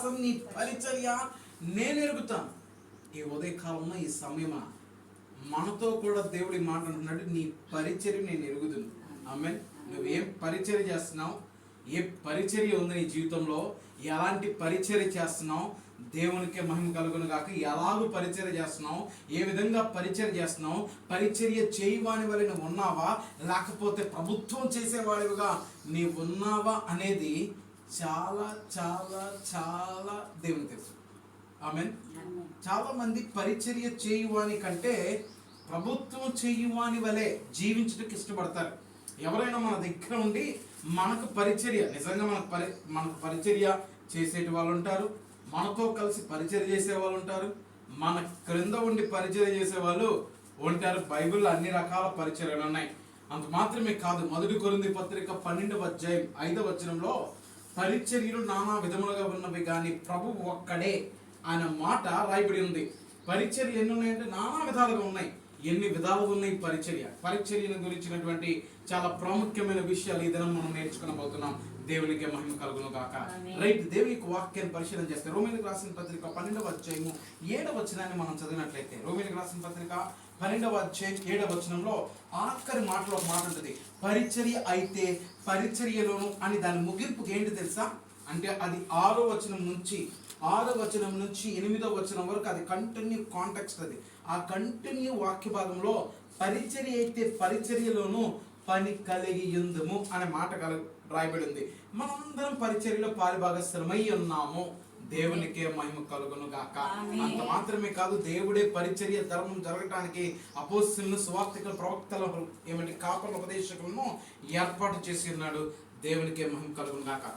విశ్వాసం నీ పరిచర్య నేను ఎరుగుతాను. ఈ ఉదయకాలంలో ఈ సమయమా మనతో కూడా దేవుడి మాట అంటున్నాడు నీ పరిచర్య నేను ఎరుగుదును. ఆమె నువ్వేం పరిచర్య చేస్తున్నావు? ఏ పరిచర్య ఉంది నీ జీవితంలో? ఎలాంటి పరిచర్య చేస్తున్నావు? దేవునికి మహిమ కలుగును కాక ఎలాగూ పరిచర్య చేస్తున్నావు? ఏ విధంగా పరిచర్య చేస్తున్నావు? పరిచర్య చేయవాని వలన ఉన్నావా? లేకపోతే ప్రభుత్వం చేసేవాడివిగా నీవు ఉన్నావా అనేది చాలా చాలా చాలా దేవుని తెలుసు. ఆమెన్ చాలా మంది పరిచర్య చేయువాని కంటే ప్రభుత్వం చేయువాని వలె జీవించడానికి ఇష్టపడతారు. ఎవరైనా మన దగ్గర ఉండి మనకు పరిచర్య నిజంగా మనకు పరి మనకు పరిచర్య చేసేటి వాళ్ళు ఉంటారు మనతో కలిసి పరిచర్య చేసే వాళ్ళు ఉంటారు మన క్రింద ఉండి పరిచర్య చేసే వాళ్ళు ఉంటారు. బైబిల్లో అన్ని రకాల పరిచర్యలు ఉన్నాయి. అంత మాత్రమే కాదు మొదటి కొరింది పత్రిక పన్నెండవ అధ్యాయం ఐదవ వచనంలో పరిచర్యలు నానా విధములుగా ఉన్నవి కానీ ప్రభు ఒక్కడే అనే మాట రాయబడి ఉంది. పరిచర్య ఎన్ని ఉన్నాయంటే నానా విధాలుగా ఉన్నాయి. ఎన్ని విధాలుగా ఉన్నాయి? పరిచర్య. పరిచర్యను గురించినటువంటి చాలా ప్రాముఖ్యమైన విషయాలు ఈ దినం మనం నేర్చుకునబోతున్నాం. దేవునికి మహిమ కలుగును గాక రైట్ దేవుని యొక్క వాక్యాన్ని పరిశీలన చేస్తే రోమిలకు రాసిన పత్రిక పన్నెండవ అధ్యాయము ఏడవ వచనాన్ని మనం చదివినట్లయితే రోమిలకు రాసిన పత్రిక పన్నెండవ ఏడవ వచనంలో ఆఖరి మాటలో ఒక మాట ఉంటుంది. పరిచర్య అయితే పరిచర్యలోను అని దాని ముగింపుకి ఏంటి తెలుసా? అంటే అది ఆరో వచనం నుంచి ఆరో వచనం నుంచి ఎనిమిదో వచనం వరకు అది కంటిన్యూ కాంటాక్ట్స్ అది. ఆ కంటిన్యూ వాక్య భాగంలో పరిచర్య అయితే పరిచర్యలోను పని కలిగి ఉందము అనే మాట కల రాయబడి ఉంది. మనందరం పరిచర్యలో పారిభాగస్థలమై ఉన్నాము. దేవునికే మహిమ కలుగును గాక. అంత మాత్రమే కాదు దేవుడే పరిచర్య ధర్మం జరగటానికి అపోస్తులను సువార్తికుల ప్రవక్తల ఏమంటే కాపల ఉపదేశకులను ఏర్పాటు చేసి ఉన్నాడు. దేవునికే మహిమ కలుగును గాక